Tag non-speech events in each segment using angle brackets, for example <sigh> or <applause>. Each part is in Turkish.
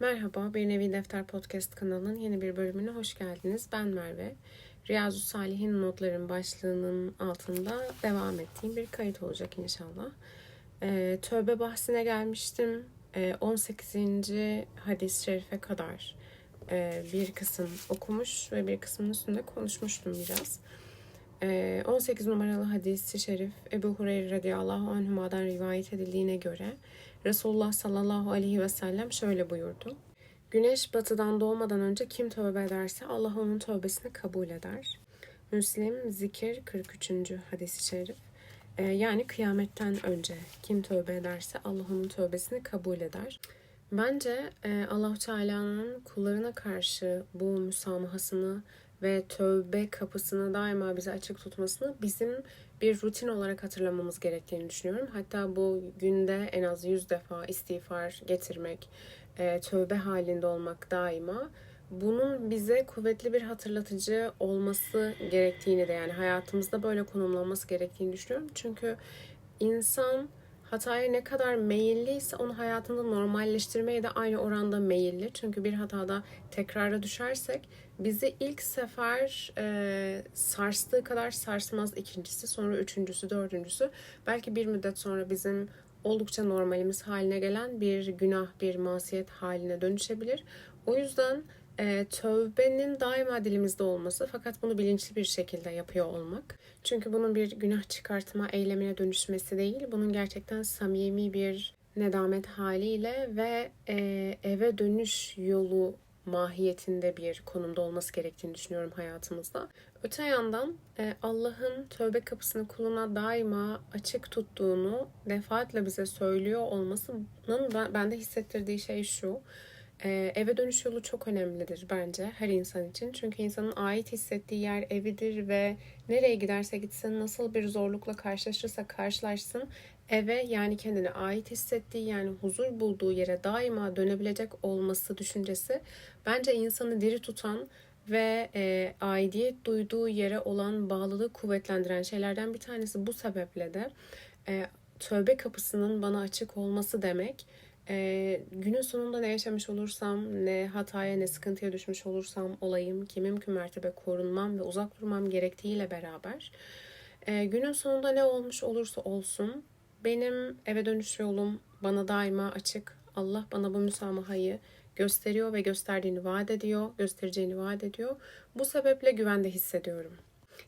Merhaba, Bir Nevi Defter Podcast kanalının yeni bir bölümüne hoş geldiniz. Ben Merve. Riyazu Salih'in notların başlığının altında devam ettiğim bir kayıt olacak inşallah. Ee, tövbe bahsine gelmiştim. Ee, 18. hadis-i şerife kadar e, bir kısım okumuş ve bir kısmının üstünde konuşmuştum biraz. Ee, 18 numaralı hadis-i şerif Ebu Hureyre radıyallahu anhuma'dan rivayet edildiğine göre Resulullah sallallahu aleyhi ve sellem şöyle buyurdu. Güneş batıdan doğmadan önce kim tövbe ederse Allah onun tövbesini kabul eder. Müslim Zikir 43. hadisi şerif. Ee, yani kıyametten önce kim tövbe ederse Allah onun tövbesini kabul eder. Bence e, allah Teala'nın kullarına karşı bu müsamahasını ve tövbe kapısını daima bize açık tutmasını bizim bir rutin olarak hatırlamamız gerektiğini düşünüyorum. Hatta bu günde en az 100 defa istiğfar getirmek, e, tövbe halinde olmak daima bunun bize kuvvetli bir hatırlatıcı olması gerektiğini de yani hayatımızda böyle konumlanması gerektiğini düşünüyorum. Çünkü insan hataya ne kadar meyilliyse onu hayatında normalleştirmeye de aynı oranda meyilli. Çünkü bir hatada tekrara düşersek bizi ilk sefer e, sarstığı kadar sarsmaz ikincisi, sonra üçüncüsü, dördüncüsü. Belki bir müddet sonra bizim oldukça normalimiz haline gelen bir günah, bir masiyet haline dönüşebilir. O yüzden e, tövbenin daima dilimizde olması fakat bunu bilinçli bir şekilde yapıyor olmak. Çünkü bunun bir günah çıkartma eylemine dönüşmesi değil, bunun gerçekten samimi bir nedamet haliyle ve e, eve dönüş yolu mahiyetinde bir konumda olması gerektiğini düşünüyorum hayatımızda. Öte yandan e, Allah'ın tövbe kapısını kuluna daima açık tuttuğunu defaatle bize söylüyor olmasının bende hissettirdiği şey şu. Ee, eve dönüş yolu çok önemlidir bence her insan için. Çünkü insanın ait hissettiği yer evidir ve nereye giderse gitsin, nasıl bir zorlukla karşılaşırsa karşılaşsın eve yani kendine ait hissettiği yani huzur bulduğu yere daima dönebilecek olması düşüncesi bence insanı diri tutan ve e, aidiyet duyduğu yere olan bağlılığı kuvvetlendiren şeylerden bir tanesi bu sebeple de e, tövbe kapısının bana açık olması demek e, günün sonunda ne yaşamış olursam, ne hataya ne sıkıntıya düşmüş olursam olayım ki mümkün mertebe korunmam ve uzak durmam gerektiğiyle beraber e, günün sonunda ne olmuş olursa olsun benim eve dönüş yolum bana daima açık. Allah bana bu müsamahayı gösteriyor ve gösterdiğini vaat ediyor, göstereceğini vaat ediyor. Bu sebeple güvende hissediyorum.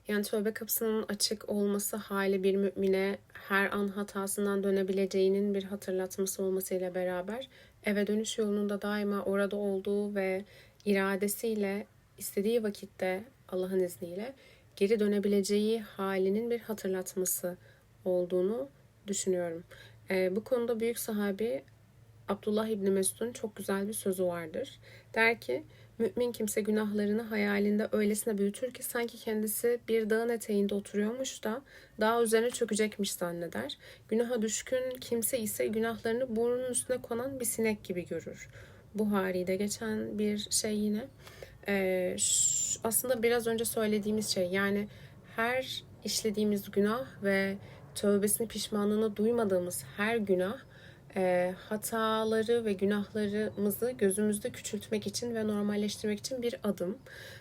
Yani tövbe kapısının açık olması hali bir mümine her an hatasından dönebileceğinin bir hatırlatması olmasıyla beraber eve dönüş yolunda daima orada olduğu ve iradesiyle istediği vakitte Allah'ın izniyle geri dönebileceği halinin bir hatırlatması olduğunu düşünüyorum. E, bu konuda büyük sahabi Abdullah İbni Mesud'un çok güzel bir sözü vardır. Der ki Mümin kimse günahlarını hayalinde öylesine büyütür ki sanki kendisi bir dağın eteğinde oturuyormuş da dağ üzerine çökecekmiş zanneder. Günaha düşkün kimse ise günahlarını burnunun üstüne konan bir sinek gibi görür. Buhari'de geçen bir şey yine. Ee, aslında biraz önce söylediğimiz şey yani her işlediğimiz günah ve tövbesini pişmanlığını duymadığımız her günah e, hataları ve günahlarımızı gözümüzde küçültmek için ve normalleştirmek için bir adım.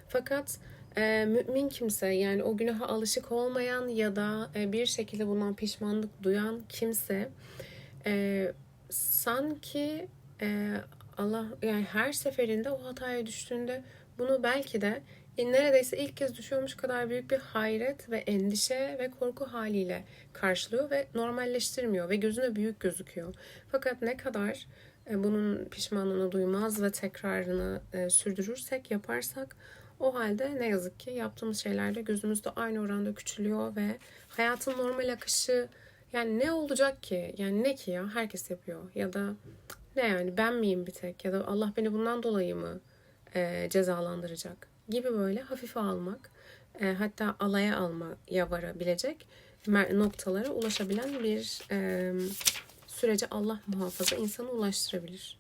Fakat e, mümin kimse yani o günaha alışık olmayan ya da e, bir şekilde bundan pişmanlık duyan kimse e, sanki e, Allah yani her seferinde o hataya düştüğünde bunu belki de neredeyse ilk kez düşüyormuş kadar büyük bir hayret ve endişe ve korku haliyle karşılıyor ve normalleştirmiyor ve gözüne büyük gözüküyor. Fakat ne kadar e, bunun pişmanlığını duymaz ve tekrarını e, sürdürürsek, yaparsak o halde ne yazık ki yaptığımız şeyler de gözümüzde aynı oranda küçülüyor ve hayatın normal akışı yani ne olacak ki? Yani ne ki ya? Herkes yapıyor. Ya da ne yani ben miyim bir tek? Ya da Allah beni bundan dolayı mı e, cezalandıracak? Gibi böyle hafife almak e, hatta alaya almaya varabilecek noktalara ulaşabilen bir e, sürece Allah muhafaza insanı ulaştırabilir.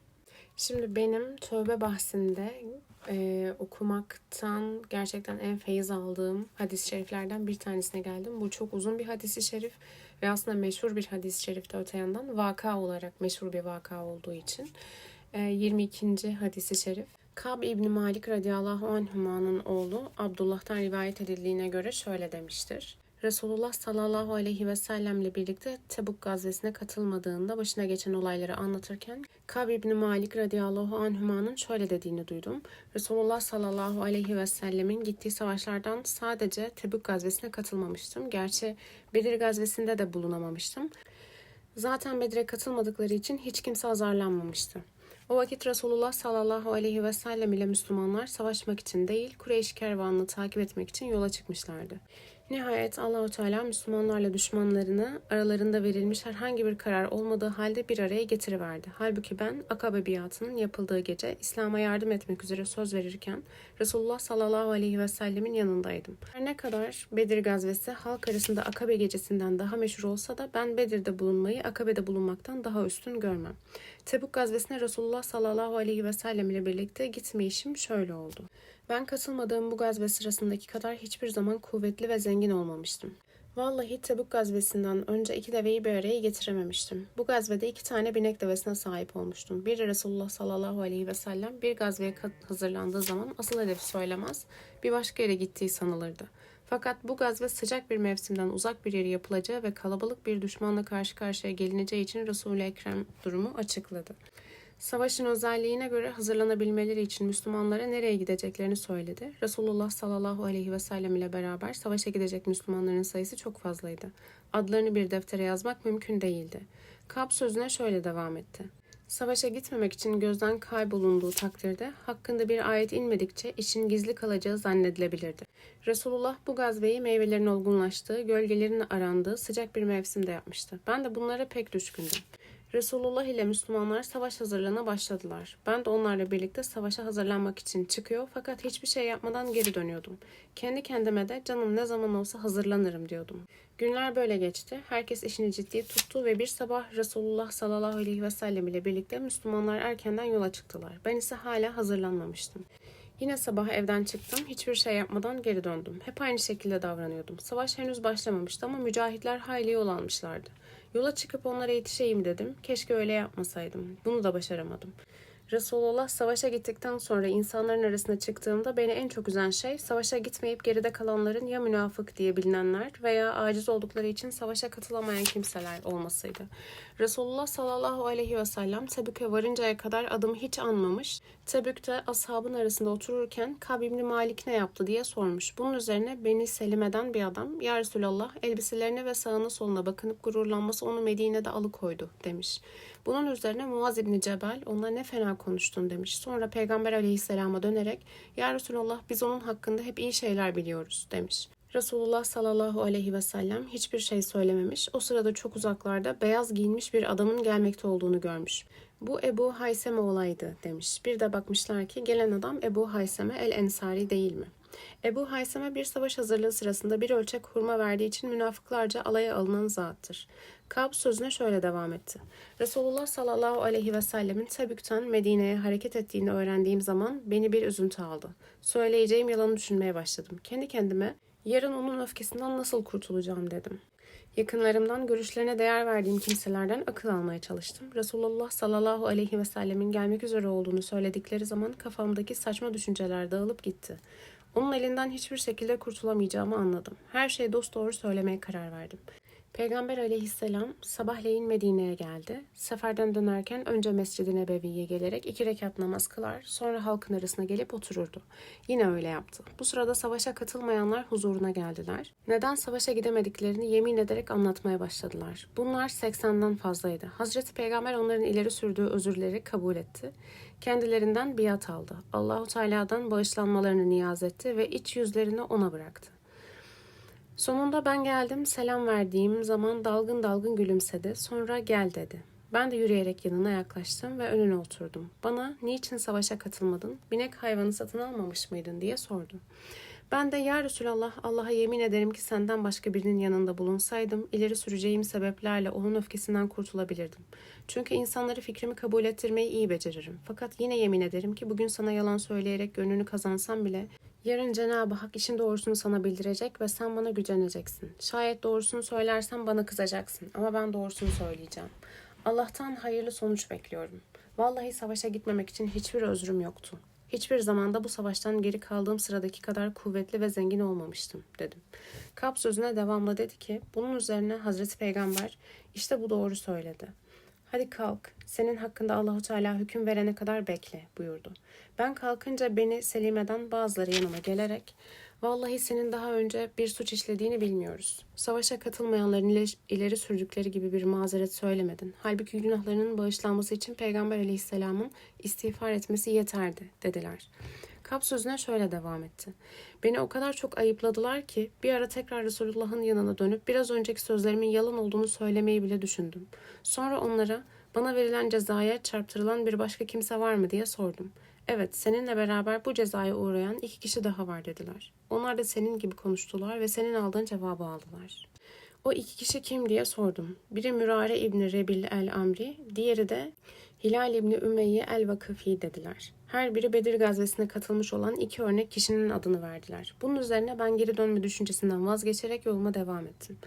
Şimdi benim tövbe bahsinde e, okumaktan gerçekten en feyiz aldığım hadis-i şeriflerden bir tanesine geldim. Bu çok uzun bir hadis-i şerif ve aslında meşhur bir hadis-i şerif de öte yandan vaka olarak meşhur bir vaka olduğu için. Ee, 22. hadisi şerif. Kab İbni Malik radıyallahu anhuma'nın oğlu Abdullah'tan rivayet edildiğine göre şöyle demiştir. Resulullah sallallahu aleyhi ve sellemle birlikte Tebuk gazvesine katılmadığında başına geçen olayları anlatırken Kab İbni Malik radıyallahu anhuma'nın şöyle dediğini duydum. Resulullah sallallahu aleyhi ve sellemin gittiği savaşlardan sadece Tebuk gazvesine katılmamıştım. Gerçi Bedir gazvesinde de bulunamamıştım. Zaten Bedir'e katılmadıkları için hiç kimse azarlanmamıştı. O vakit Resulullah sallallahu aleyhi ve sellem ile Müslümanlar savaşmak için değil, Kureyş kervanını takip etmek için yola çıkmışlardı. Nihayet Allahu Teala Müslümanlarla düşmanlarını aralarında verilmiş herhangi bir karar olmadığı halde bir araya getiriverdi. Halbuki ben Akabe biatının yapıldığı gece İslam'a yardım etmek üzere söz verirken Resulullah sallallahu aleyhi ve sellemin yanındaydım. Her ne kadar Bedir gazvesi halk arasında Akabe gecesinden daha meşhur olsa da ben Bedir'de bulunmayı Akabe'de bulunmaktan daha üstün görmem. Tebuk gazvesine Resulullah sallallahu aleyhi ve sellem ile birlikte gitmeyişim şöyle oldu. Ben katılmadığım bu gazve sırasındaki kadar hiçbir zaman kuvvetli ve zengin olmamıştım. Vallahi Tebuk gazvesinden önce iki deveyi bir araya getirememiştim. Bu gazvede iki tane binek devesine sahip olmuştum. Biri Resulullah sallallahu aleyhi ve sellem bir gazveye hazırlandığı zaman asıl hedefi söylemez, bir başka yere gittiği sanılırdı. Fakat bu gazve sıcak bir mevsimden uzak bir yere yapılacağı ve kalabalık bir düşmanla karşı karşıya gelineceği için Resul-i Ekrem durumu açıkladı. Savaşın özelliğine göre hazırlanabilmeleri için Müslümanlara nereye gideceklerini söyledi. Resulullah sallallahu aleyhi ve sellem ile beraber savaşa gidecek Müslümanların sayısı çok fazlaydı. Adlarını bir deftere yazmak mümkün değildi. Kab sözüne şöyle devam etti. Savaşa gitmemek için gözden kaybolunduğu takdirde hakkında bir ayet inmedikçe işin gizli kalacağı zannedilebilirdi. Resulullah bu gazveyi meyvelerin olgunlaştığı, gölgelerin arandığı sıcak bir mevsimde yapmıştı. Ben de bunlara pek düşkündüm. Resulullah ile Müslümanlar savaş hazırlığına başladılar. Ben de onlarla birlikte savaşa hazırlanmak için çıkıyor fakat hiçbir şey yapmadan geri dönüyordum. Kendi kendime de canım ne zaman olsa hazırlanırım diyordum. Günler böyle geçti. Herkes işini ciddi tuttu ve bir sabah Resulullah sallallahu aleyhi ve sellem ile birlikte Müslümanlar erkenden yola çıktılar. Ben ise hala hazırlanmamıştım. Yine sabah evden çıktım. Hiçbir şey yapmadan geri döndüm. Hep aynı şekilde davranıyordum. Savaş henüz başlamamıştı ama mücahitler hayli yol almışlardı. Yola çıkıp onlara yetişeyim dedim. Keşke öyle yapmasaydım. Bunu da başaramadım. Resulullah savaşa gittikten sonra insanların arasına çıktığımda beni en çok üzen şey savaşa gitmeyip geride kalanların ya münafık diye bilinenler veya aciz oldukları için savaşa katılamayan kimseler olmasıydı. Resulullah sallallahu aleyhi ve sellem Tebük'e varıncaya kadar adımı hiç anmamış. Tebük'te ashabın arasında otururken Kab İbni Malik ne yaptı diye sormuş. Bunun üzerine beni selim eden bir adam Ya Resulallah elbiselerine ve sağına soluna bakınıp gururlanması onu Medine'de alıkoydu demiş. Bunun üzerine Muaz İbni Cebel ona ne fena konuştun demiş. Sonra Peygamber aleyhisselama dönerek Ya Resulallah biz onun hakkında hep iyi şeyler biliyoruz demiş. Resulullah sallallahu aleyhi ve sellem hiçbir şey söylememiş. O sırada çok uzaklarda beyaz giyinmiş bir adamın gelmekte olduğunu görmüş. Bu Ebu Hayseme olaydı demiş. Bir de bakmışlar ki gelen adam Ebu Hayseme el Ensari değil mi? Ebu Hayseme bir savaş hazırlığı sırasında bir ölçek hurma verdiği için münafıklarca alaya alınan zattır. Kab sözüne şöyle devam etti. Resulullah sallallahu aleyhi ve sellemin Tebük'ten Medine'ye hareket ettiğini öğrendiğim zaman beni bir üzüntü aldı. Söyleyeceğim yalanı düşünmeye başladım. Kendi kendime yarın onun öfkesinden nasıl kurtulacağım dedim. Yakınlarımdan görüşlerine değer verdiğim kimselerden akıl almaya çalıştım. Resulullah sallallahu aleyhi ve sellemin gelmek üzere olduğunu söyledikleri zaman kafamdaki saçma düşünceler dağılıp gitti. Onun elinden hiçbir şekilde kurtulamayacağımı anladım. Her şeyi dost doğru söylemeye karar verdim. Peygamber aleyhisselam sabahleyin Medine'ye geldi. Seferden dönerken önce Mescid-i Nebevi'ye gelerek iki rekat namaz kılar, sonra halkın arasına gelip otururdu. Yine öyle yaptı. Bu sırada savaşa katılmayanlar huzuruna geldiler. Neden savaşa gidemediklerini yemin ederek anlatmaya başladılar. Bunlar 80'den fazlaydı. Hazreti Peygamber onların ileri sürdüğü özürleri kabul etti. Kendilerinden biat aldı. Allahu Teala'dan bağışlanmalarını niyaz etti ve iç yüzlerini ona bıraktı. Sonunda ben geldim, selam verdiğim zaman dalgın dalgın gülümsedi. Sonra gel dedi. Ben de yürüyerek yanına yaklaştım ve önüne oturdum. Bana niçin savaşa katılmadın, binek hayvanı satın almamış mıydın diye sordu. Ben de ya Resulallah Allah'a yemin ederim ki senden başka birinin yanında bulunsaydım ileri süreceğim sebeplerle onun öfkesinden kurtulabilirdim. Çünkü insanları fikrimi kabul ettirmeyi iyi beceririm. Fakat yine yemin ederim ki bugün sana yalan söyleyerek gönlünü kazansam bile Yarın Cenab-ı Hak işin doğrusunu sana bildirecek ve sen bana güceneceksin. Şayet doğrusunu söylersen bana kızacaksın ama ben doğrusunu söyleyeceğim. Allah'tan hayırlı sonuç bekliyorum. Vallahi savaşa gitmemek için hiçbir özrüm yoktu. Hiçbir zamanda bu savaştan geri kaldığım sıradaki kadar kuvvetli ve zengin olmamıştım dedim. Kap sözüne devamla dedi ki bunun üzerine Hazreti Peygamber işte bu doğru söyledi. Hadi kalk senin hakkında Allahu Teala hüküm verene kadar bekle buyurdu. Ben kalkınca beni Selime'den bazıları yanıma gelerek Vallahi senin daha önce bir suç işlediğini bilmiyoruz. Savaşa katılmayanların ileri sürdükleri gibi bir mazeret söylemedin. Halbuki günahlarının bağışlanması için Peygamber aleyhisselamın istiğfar etmesi yeterdi dediler. Kap sözüne şöyle devam etti. Beni o kadar çok ayıpladılar ki bir ara tekrar Resulullah'ın yanına dönüp biraz önceki sözlerimin yalan olduğunu söylemeyi bile düşündüm. Sonra onlara bana verilen cezaya çarptırılan bir başka kimse var mı diye sordum. Evet, seninle beraber bu cezaya uğrayan iki kişi daha var dediler. Onlar da senin gibi konuştular ve senin aldığın cevabı aldılar. O iki kişi kim diye sordum. Biri Mürare İbni Rebil el-Amri, diğeri de Hilal İbni Ümeyye el-Vakıfi dediler. Her biri Bedir gazvesine katılmış olan iki örnek kişinin adını verdiler. Bunun üzerine ben geri dönme düşüncesinden vazgeçerek yoluma devam ettim.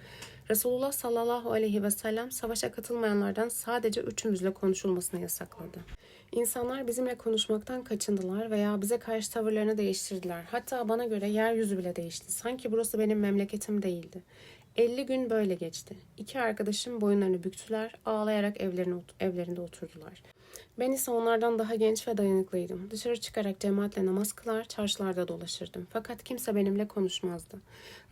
Resulullah sallallahu aleyhi ve sellem savaşa katılmayanlardan sadece üçümüzle konuşulmasını yasakladı. İnsanlar bizimle konuşmaktan kaçındılar veya bize karşı tavırlarını değiştirdiler. Hatta bana göre yeryüzü bile değişti. Sanki burası benim memleketim değildi. 50 gün böyle geçti. İki arkadaşım boyunlarını büktüler, ağlayarak evlerine, evlerinde oturdular. Ben ise onlardan daha genç ve dayanıklıydım. Dışarı çıkarak cemaatle namaz kılar, çarşılarda dolaşırdım. Fakat kimse benimle konuşmazdı.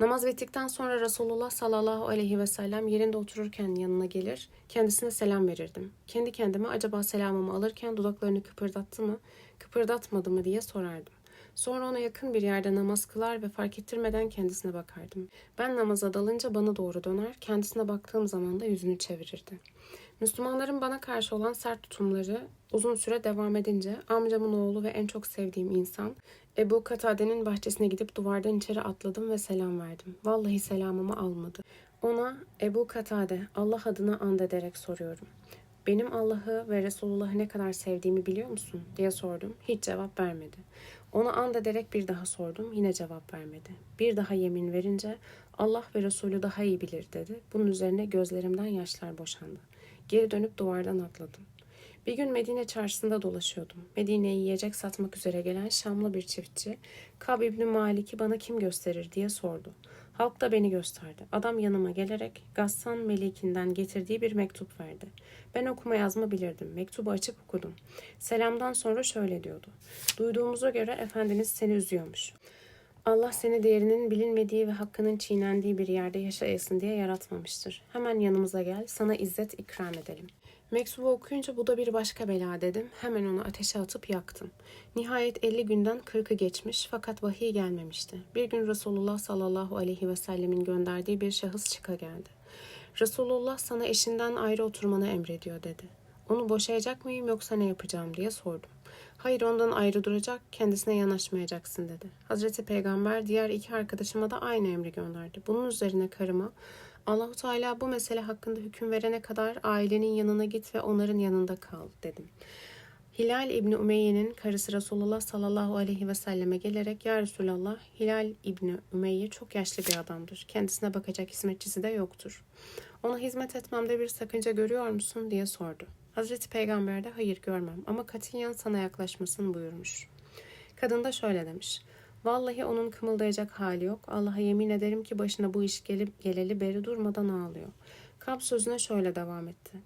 Namaz bittikten sonra Resulullah sallallahu aleyhi ve sellem yerinde otururken yanına gelir, kendisine selam verirdim. Kendi kendime acaba selamımı alırken dudaklarını kıpırdattı mı, kıpırdatmadı mı diye sorardım. Sonra ona yakın bir yerde namaz kılar ve fark ettirmeden kendisine bakardım. Ben namaza dalınca bana doğru döner, kendisine baktığım zaman da yüzünü çevirirdi. Müslümanların bana karşı olan sert tutumları uzun süre devam edince amcamın oğlu ve en çok sevdiğim insan Ebu Katade'nin bahçesine gidip duvardan içeri atladım ve selam verdim. Vallahi selamımı almadı. Ona Ebu Katade Allah adına and ederek soruyorum. Benim Allah'ı ve Resulullah'ı ne kadar sevdiğimi biliyor musun diye sordum. Hiç cevap vermedi. Ona and ederek bir daha sordum. Yine cevap vermedi. Bir daha yemin verince Allah ve Resulü daha iyi bilir dedi. Bunun üzerine gözlerimden yaşlar boşandı. Geri dönüp duvardan atladım. Bir gün Medine çarşısında dolaşıyordum. Medine'yi yiyecek satmak üzere gelen Şamlı bir çiftçi, Kab İbni Malik'i bana kim gösterir diye sordu. Halk da beni gösterdi. Adam yanıma gelerek Gassan Melik'inden getirdiği bir mektup verdi. Ben okuma yazma bilirdim. Mektubu açıp okudum. Selamdan sonra şöyle diyordu. Duyduğumuza göre Efendiniz seni üzüyormuş. Allah seni değerinin bilinmediği ve hakkının çiğnendiği bir yerde yaşayasın diye yaratmamıştır. Hemen yanımıza gel, sana izzet ikram edelim. Mektubu okuyunca bu da bir başka bela dedim. Hemen onu ateşe atıp yaktım. Nihayet 50 günden 40'ı geçmiş fakat vahiy gelmemişti. Bir gün Resulullah sallallahu aleyhi ve sellemin gönderdiği bir şahıs çıka geldi. Resulullah sana eşinden ayrı oturmanı emrediyor dedi. Onu boşayacak mıyım yoksa ne yapacağım diye sordum. Hayır ondan ayrı duracak, kendisine yanaşmayacaksın dedi. Hazreti Peygamber diğer iki arkadaşıma da aynı emri gönderdi. Bunun üzerine karıma Allahu Teala bu mesele hakkında hüküm verene kadar ailenin yanına git ve onların yanında kal dedim. Hilal İbni Ümeyye'nin karısı Resulullah sallallahu aleyhi ve selleme gelerek Ya Resulallah Hilal İbni Ümeyye çok yaşlı bir adamdır. Kendisine bakacak hizmetçisi de yoktur. Ona hizmet etmemde bir sakınca görüyor musun diye sordu. Hazreti Peygamber de hayır görmem ama katiyen sana yaklaşmasın buyurmuş. Kadın da şöyle demiş. Vallahi onun kımıldayacak hali yok. Allah'a yemin ederim ki başına bu iş gelip geleli beri durmadan ağlıyor. Kap sözüne şöyle devam etti.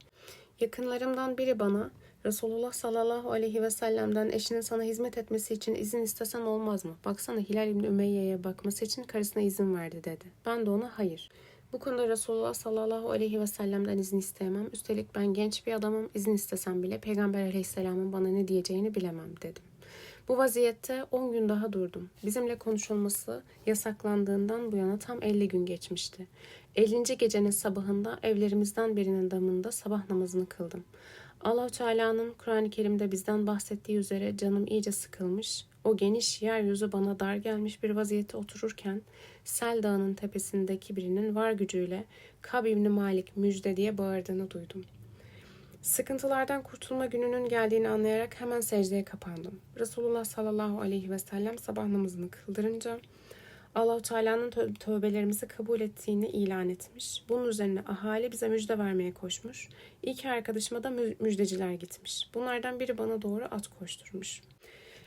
Yakınlarımdan biri bana Resulullah sallallahu aleyhi ve sellem'den eşinin sana hizmet etmesi için izin istesen olmaz mı? Baksana Hilal İbni Ümeyye'ye bakması için karısına izin verdi dedi. Ben de ona hayır. Bu konuda Resulullah sallallahu aleyhi ve sellem'den izin isteyemem. Üstelik ben genç bir adamım. İzin istesem bile Peygamber aleyhisselamın bana ne diyeceğini bilemem dedim. Bu vaziyette 10 gün daha durdum. Bizimle konuşulması yasaklandığından bu yana tam 50 gün geçmişti. 50. gecenin sabahında evlerimizden birinin damında sabah namazını kıldım. Allah Teala'nın Kur'an-ı Kerim'de bizden bahsettiği üzere canım iyice sıkılmış, o geniş yeryüzü bana dar gelmiş bir vaziyette otururken Sel Dağı'nın tepesindeki birinin var gücüyle Kab İbni Malik müjde diye bağırdığını duydum. Sıkıntılardan kurtulma gününün geldiğini anlayarak hemen secdeye kapandım. Resulullah sallallahu aleyhi ve sellem sabah namazını kıldırınca Allahu Teala'nın tö- tövbelerimizi kabul ettiğini ilan etmiş. Bunun üzerine ahali bize müjde vermeye koşmuş. İki arkadaşıma da mü- müjdeciler gitmiş. Bunlardan biri bana doğru at koşturmuş.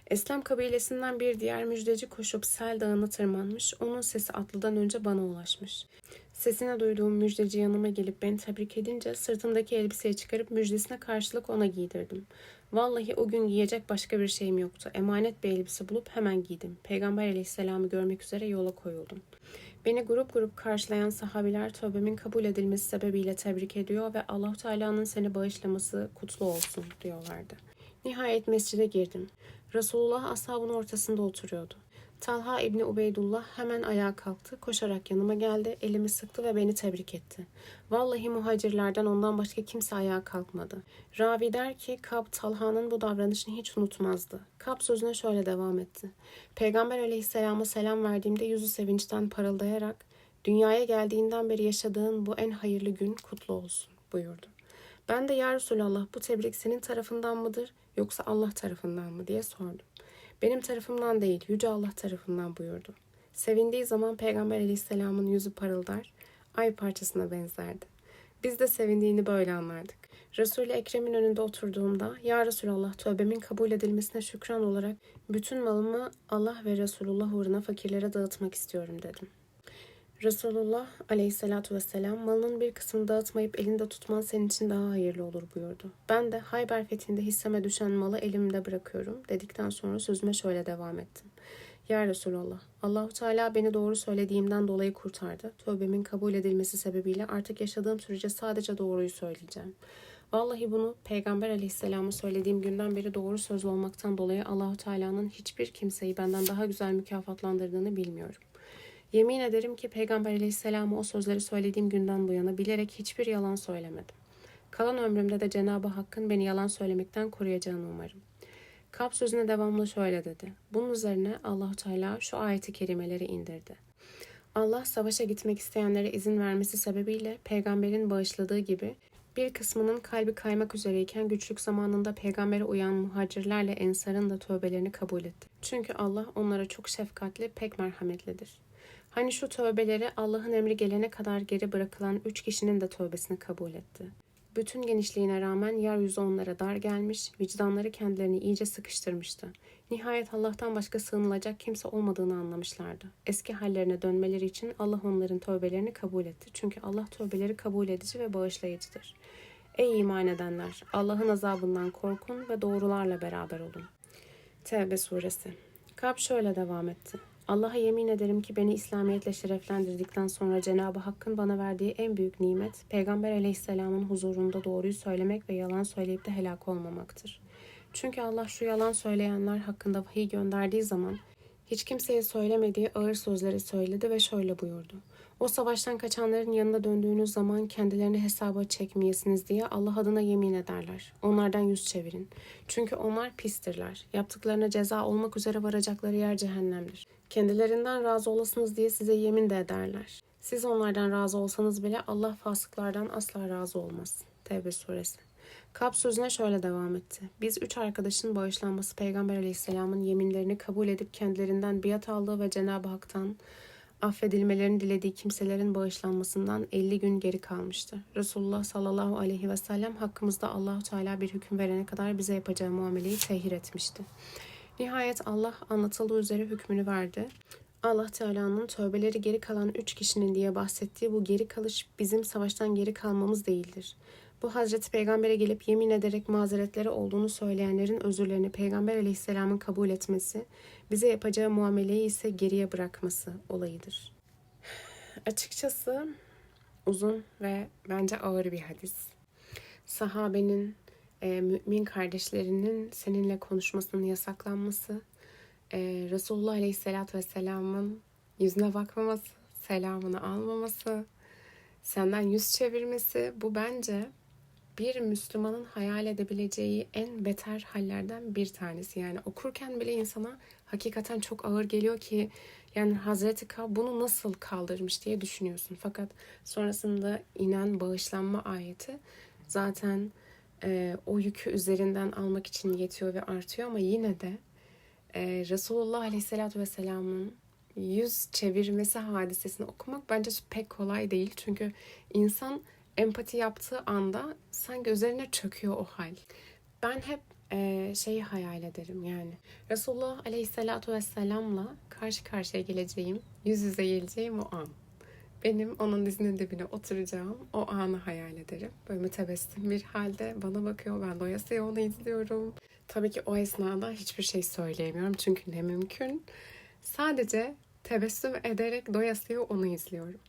Eslem kabilesinden bir diğer müjdeci koşup Sel Dağı'na tırmanmış. Onun sesi atlıdan önce bana ulaşmış. Sesini duyduğum müjdeci yanıma gelip beni tebrik edince sırtımdaki elbiseyi çıkarıp müjdesine karşılık ona giydirdim. Vallahi o gün giyecek başka bir şeyim yoktu. Emanet bir elbise bulup hemen giydim. Peygamber aleyhisselamı görmek üzere yola koyuldum. Beni grup grup karşılayan sahabiler tövbemin kabul edilmesi sebebiyle tebrik ediyor ve allah Teala'nın seni bağışlaması kutlu olsun diyorlardı. Nihayet mescide girdim. Resulullah ashabın ortasında oturuyordu. Talha İbni Ubeydullah hemen ayağa kalktı, koşarak yanıma geldi, elimi sıktı ve beni tebrik etti. Vallahi muhacirlerden ondan başka kimse ayağa kalkmadı. Ravi der ki Kab Talha'nın bu davranışını hiç unutmazdı. Kab sözüne şöyle devam etti. Peygamber aleyhisselama selam verdiğimde yüzü sevinçten parıldayarak dünyaya geldiğinden beri yaşadığın bu en hayırlı gün kutlu olsun buyurdu. Ben de ya Resulallah bu tebrik senin tarafından mıdır yoksa Allah tarafından mı diye sordum. Benim tarafımdan değil, Yüce Allah tarafından buyurdu. Sevindiği zaman Peygamber Aleyhisselam'ın yüzü parıldar, ay parçasına benzerdi. Biz de sevindiğini böyle anlardık. Resul-i Ekrem'in önünde oturduğumda, Ya Resulallah tövbemin kabul edilmesine şükran olarak bütün malımı Allah ve Resulullah uğruna fakirlere dağıtmak istiyorum dedim. Resulullah aleyhissalatu vesselam malının bir kısmını dağıtmayıp elinde tutman senin için daha hayırlı olur buyurdu. Ben de Hayber fethinde hisseme düşen malı elimde bırakıyorum dedikten sonra sözüme şöyle devam ettim. Ya Resulallah, Allahu Teala beni doğru söylediğimden dolayı kurtardı. Tövbemin kabul edilmesi sebebiyle artık yaşadığım sürece sadece doğruyu söyleyeceğim. Vallahi bunu Peygamber Aleyhisselam'a söylediğim günden beri doğru sözlü olmaktan dolayı Allahu Teala'nın hiçbir kimseyi benden daha güzel mükafatlandırdığını bilmiyorum. Yemin ederim ki Peygamber Aleyhisselam'a o sözleri söylediğim günden bu yana bilerek hiçbir yalan söylemedim. Kalan ömrümde de Cenab-ı Hakk'ın beni yalan söylemekten koruyacağını umarım. Kap sözüne devamlı şöyle dedi. Bunun üzerine Allahu Teala şu ayeti kerimeleri indirdi. Allah savaşa gitmek isteyenlere izin vermesi sebebiyle peygamberin bağışladığı gibi bir kısmının kalbi kaymak üzereyken güçlük zamanında peygambere uyan muhacirlerle ensarın da tövbelerini kabul etti. Çünkü Allah onlara çok şefkatli, pek merhametlidir. Hani şu tövbeleri Allah'ın emri gelene kadar geri bırakılan üç kişinin de tövbesini kabul etti. Bütün genişliğine rağmen yeryüzü onlara dar gelmiş, vicdanları kendilerini iyice sıkıştırmıştı. Nihayet Allah'tan başka sığınılacak kimse olmadığını anlamışlardı. Eski hallerine dönmeleri için Allah onların tövbelerini kabul etti. Çünkü Allah tövbeleri kabul edici ve bağışlayıcıdır. Ey iman edenler! Allah'ın azabından korkun ve doğrularla beraber olun. Tevbe suresi Kab şöyle devam etti. Allah'a yemin ederim ki beni İslamiyetle şereflendirdikten sonra Cenab-ı Hakk'ın bana verdiği en büyük nimet, Peygamber aleyhisselamın huzurunda doğruyu söylemek ve yalan söyleyip de helak olmamaktır. Çünkü Allah şu yalan söyleyenler hakkında vahiy gönderdiği zaman hiç kimseye söylemediği ağır sözleri söyledi ve şöyle buyurdu. O savaştan kaçanların yanına döndüğünüz zaman kendilerini hesaba çekmeyesiniz diye Allah adına yemin ederler. Onlardan yüz çevirin. Çünkü onlar pistirler. Yaptıklarına ceza olmak üzere varacakları yer cehennemdir. Kendilerinden razı olasınız diye size yemin de ederler. Siz onlardan razı olsanız bile Allah fasıklardan asla razı olmaz. Tevbe suresi. Kap sözüne şöyle devam etti. Biz üç arkadaşın bağışlanması Peygamber aleyhisselamın yeminlerini kabul edip kendilerinden biat aldığı ve Cenab-ı Hak'tan affedilmelerini dilediği kimselerin bağışlanmasından 50 gün geri kalmıştı. Resulullah sallallahu aleyhi ve sellem hakkımızda Allahu Teala bir hüküm verene kadar bize yapacağı muameleyi tehir etmişti. Nihayet Allah anlatıldığı üzere hükmünü verdi. Allah Teala'nın tövbeleri geri kalan üç kişinin diye bahsettiği bu geri kalış bizim savaştan geri kalmamız değildir. Bu Hazreti Peygamber'e gelip yemin ederek mazeretleri olduğunu söyleyenlerin özürlerini Peygamber aleyhisselamın kabul etmesi, bize yapacağı muameleyi ise geriye bırakması olayıdır. Açıkçası uzun ve bence ağır bir hadis. Sahabenin, e, mümin kardeşlerinin seninle konuşmasının yasaklanması, e, Resulullah Aleyhisselatü Vesselam'ın yüzüne bakmaması, selamını almaması, senden yüz çevirmesi bu bence bir Müslümanın hayal edebileceği en beter hallerden bir tanesi. Yani okurken bile insana hakikaten çok ağır geliyor ki yani Hazreti Kab bunu nasıl kaldırmış diye düşünüyorsun. Fakat sonrasında inen bağışlanma ayeti zaten e, o yükü üzerinden almak için yetiyor ve artıyor ama yine de e, Resulullah Aleyhisselatü Vesselam'ın yüz çevirmesi hadisesini okumak bence pek kolay değil. Çünkü insan empati yaptığı anda sanki üzerine çöküyor o hal. Ben hep e, şeyi hayal ederim yani. Resulullah Aleyhisselatü Vesselam'la karşı karşıya geleceğim, yüz yüze geleceğim o an. Benim onun dizinin dibine oturacağım, o anı hayal ederim. Böyle mütebessim bir halde bana bakıyor, ben doyasıya onu izliyorum. Tabii ki o esnada hiçbir şey söyleyemiyorum çünkü ne mümkün. Sadece tebessüm ederek doyasıya onu izliyorum.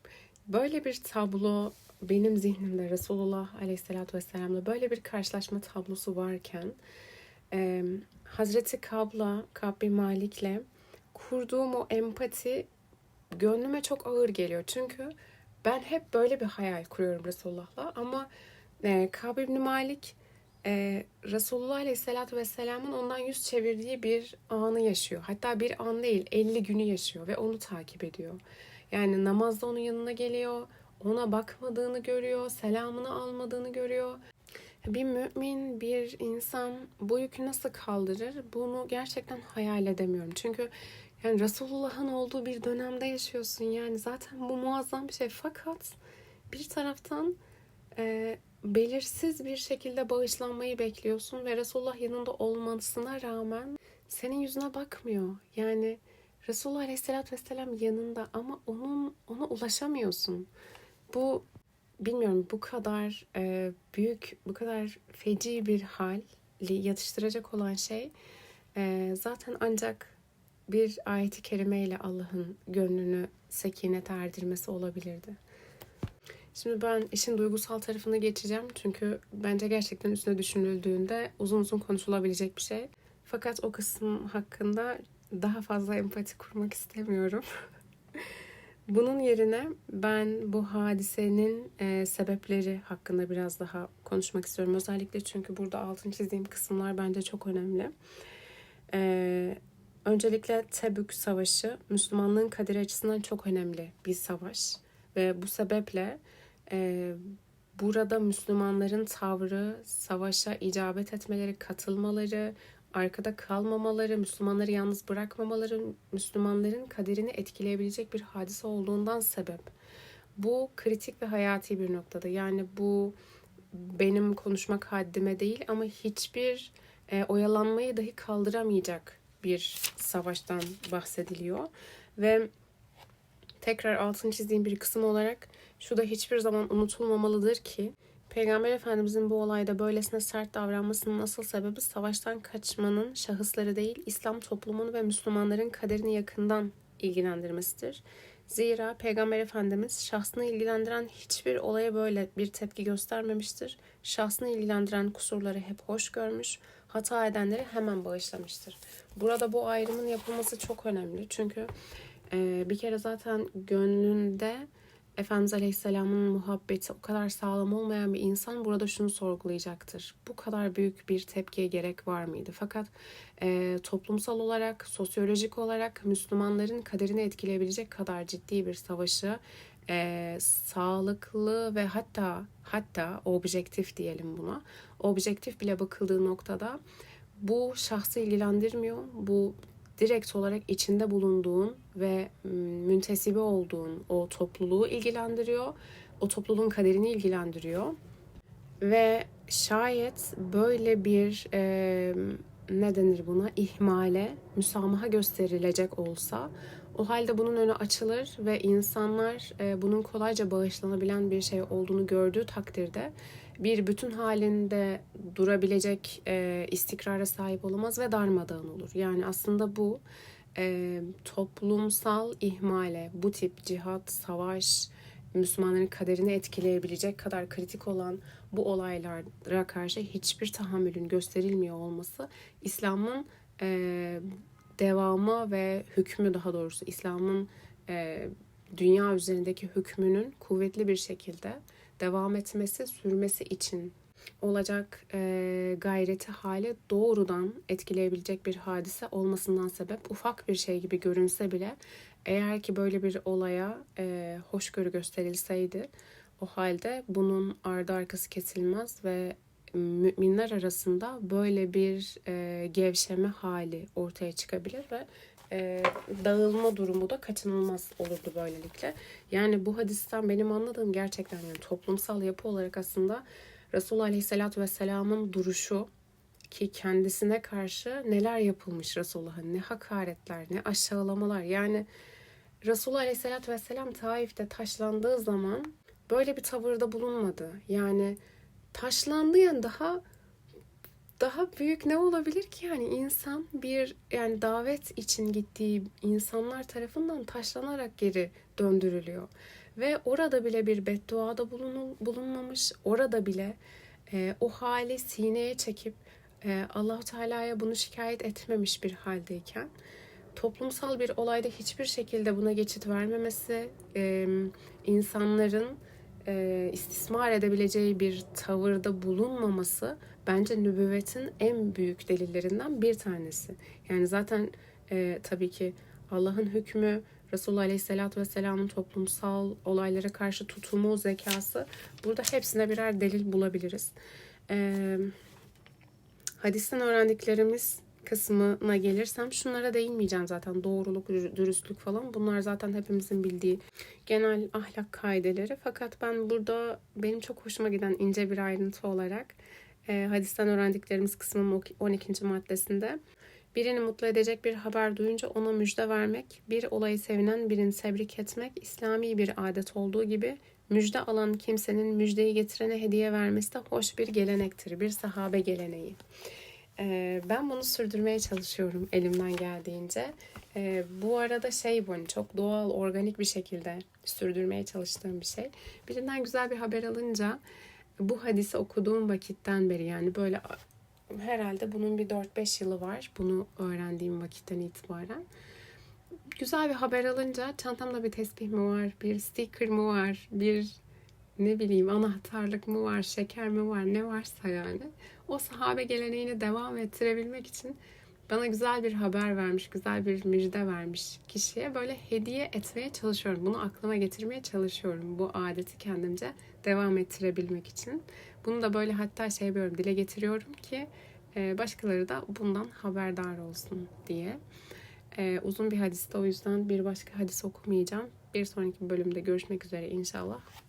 Böyle bir tablo benim zihnimde Resulullah Aleyhisselatü Vesselam'la böyle bir karşılaşma tablosu varken e, Hazreti Kabla, Kabbi Malik'le kurduğum o empati gönlüme çok ağır geliyor. Çünkü ben hep böyle bir hayal kuruyorum Resulullah'la ama e, Kab İbni Malik e, Resulullah Aleyhisselatü Vesselam'ın ondan yüz çevirdiği bir anı yaşıyor. Hatta bir an değil 50 günü yaşıyor ve onu takip ediyor. Yani namazda onun yanına geliyor, ona bakmadığını görüyor, selamını almadığını görüyor. Bir mümin, bir insan bu yükü nasıl kaldırır? Bunu gerçekten hayal edemiyorum. Çünkü yani Resulullah'ın olduğu bir dönemde yaşıyorsun. Yani zaten bu muazzam bir şey. Fakat bir taraftan e, belirsiz bir şekilde bağışlanmayı bekliyorsun ve Resulullah yanında olmasına rağmen senin yüzüne bakmıyor. Yani Resulullah Aleyhisselatü Vesselam yanında ama onun ona ulaşamıyorsun. Bu bilmiyorum bu kadar e, büyük, bu kadar feci bir hal yatıştıracak olan şey e, zaten ancak bir ayeti kerimeyle Allah'ın gönlünü sekinet erdirmesi olabilirdi. Şimdi ben işin duygusal tarafına geçeceğim çünkü bence gerçekten üstüne düşünüldüğünde uzun uzun konuşulabilecek bir şey. Fakat o kısım hakkında daha fazla empati kurmak istemiyorum. <laughs> Bunun yerine ben bu hadisenin e, sebepleri hakkında biraz daha konuşmak istiyorum. Özellikle çünkü burada altın çizdiğim kısımlar bence çok önemli. E, öncelikle Tebük Savaşı Müslümanlığın kaderi açısından çok önemli bir savaş. Ve bu sebeple e, burada Müslümanların tavrı, savaşa icabet etmeleri, katılmaları, arkada kalmamaları, Müslümanları yalnız bırakmamaları, Müslümanların kaderini etkileyebilecek bir hadise olduğundan sebep. Bu kritik ve hayati bir noktada. Yani bu benim konuşmak haddime değil ama hiçbir e, oyalanmayı dahi kaldıramayacak bir savaştan bahsediliyor. Ve tekrar altını çizdiğim bir kısım olarak şu da hiçbir zaman unutulmamalıdır ki Peygamber Efendimizin bu olayda böylesine sert davranmasının asıl sebebi savaştan kaçmanın şahısları değil, İslam toplumunu ve Müslümanların kaderini yakından ilgilendirmesidir. Zira Peygamber Efendimiz şahsını ilgilendiren hiçbir olaya böyle bir tepki göstermemiştir. Şahsını ilgilendiren kusurları hep hoş görmüş, hata edenleri hemen bağışlamıştır. Burada bu ayrımın yapılması çok önemli. Çünkü bir kere zaten gönlünde Efendimiz Aleyhisselam'ın muhabbeti o kadar sağlam olmayan bir insan burada şunu sorgulayacaktır. Bu kadar büyük bir tepkiye gerek var mıydı? Fakat e, toplumsal olarak, sosyolojik olarak Müslümanların kaderini etkileyebilecek kadar ciddi bir savaşı e, sağlıklı ve hatta hatta objektif diyelim buna. Objektif bile bakıldığı noktada bu şahsı ilgilendirmiyor. Bu direkt olarak içinde bulunduğun ve müntesibi olduğun o topluluğu ilgilendiriyor. O topluluğun kaderini ilgilendiriyor. Ve şayet böyle bir e, ne denir buna ihmale müsamaha gösterilecek olsa o halde bunun önü açılır ve insanlar e, bunun kolayca bağışlanabilen bir şey olduğunu gördüğü takdirde bir bütün halinde durabilecek e, istikrara sahip olamaz ve darmadağın olur. Yani aslında bu e, toplumsal ihmale, bu tip cihat, savaş, Müslümanların kaderini etkileyebilecek kadar kritik olan bu olaylara karşı hiçbir tahammülün gösterilmiyor olması İslam'ın e, devamı ve hükmü daha doğrusu İslam'ın e, dünya üzerindeki hükmünün kuvvetli bir şekilde devam etmesi, sürmesi için olacak e, gayreti hali doğrudan etkileyebilecek bir hadise olmasından sebep ufak bir şey gibi görünse bile eğer ki böyle bir olaya e, hoşgörü gösterilseydi o halde bunun ardı arkası kesilmez ve müminler arasında böyle bir e, gevşeme hali ortaya çıkabilir ve e, dağılma durumu da kaçınılmaz olurdu böylelikle. Yani bu hadisten benim anladığım gerçekten yani toplumsal yapı olarak aslında Resulullah Aleyhisselatü Vesselam'ın duruşu ki kendisine karşı neler yapılmış Resulullah'ın ne hakaretler ne aşağılamalar yani Resulullah Aleyhisselatü Vesselam Taif'te taşlandığı zaman böyle bir tavırda bulunmadı. Yani taşlandı yani daha daha büyük ne olabilir ki? Yani insan bir yani davet için gittiği insanlar tarafından taşlanarak geri döndürülüyor. Ve orada bile bir bedduada bulunul, bulunmamış orada bile e, o hali sineye çekip e, Allahu Teala'ya bunu şikayet etmemiş bir haldeyken toplumsal bir olayda hiçbir şekilde buna geçit vermemesi e, insanların e, istismar edebileceği bir tavırda bulunmaması bence nübüvvetin en büyük delillerinden bir tanesi. Yani zaten e, tabii ki Allah'ın hükmü, Resulullah Aleyhisselatü Vesselam'ın toplumsal olaylara karşı tutumu, zekası burada hepsine birer delil bulabiliriz. E, hadisten öğrendiklerimiz kısmına gelirsem şunlara değinmeyeceğim zaten doğruluk, dürüstlük falan bunlar zaten hepimizin bildiği genel ahlak kaideleri fakat ben burada benim çok hoşuma giden ince bir ayrıntı olarak e, hadisten öğrendiklerimiz kısmının 12. maddesinde birini mutlu edecek bir haber duyunca ona müjde vermek, bir olayı sevinen birini tebrik etmek İslami bir adet olduğu gibi müjde alan kimsenin müjdeyi getirene hediye vermesi de hoş bir gelenektir, bir sahabe geleneği. Ben bunu sürdürmeye çalışıyorum elimden geldiğince. Bu arada şey bu hani çok doğal, organik bir şekilde sürdürmeye çalıştığım bir şey. Birinden güzel bir haber alınca bu hadisi okuduğum vakitten beri yani böyle herhalde bunun bir 4-5 yılı var. Bunu öğrendiğim vakitten itibaren. Güzel bir haber alınca çantamda bir tesbih mi var, bir sticker mı var, bir ne bileyim anahtarlık mı var, şeker mi var, ne varsa yani. O sahabe geleneğini devam ettirebilmek için bana güzel bir haber vermiş, güzel bir müjde vermiş kişiye böyle hediye etmeye çalışıyorum. Bunu aklıma getirmeye çalışıyorum bu adeti kendimce devam ettirebilmek için. Bunu da böyle hatta şey yapıyorum, dile getiriyorum ki e, başkaları da bundan haberdar olsun diye. E, uzun bir hadiste o yüzden bir başka hadis okumayacağım. Bir sonraki bölümde görüşmek üzere inşallah.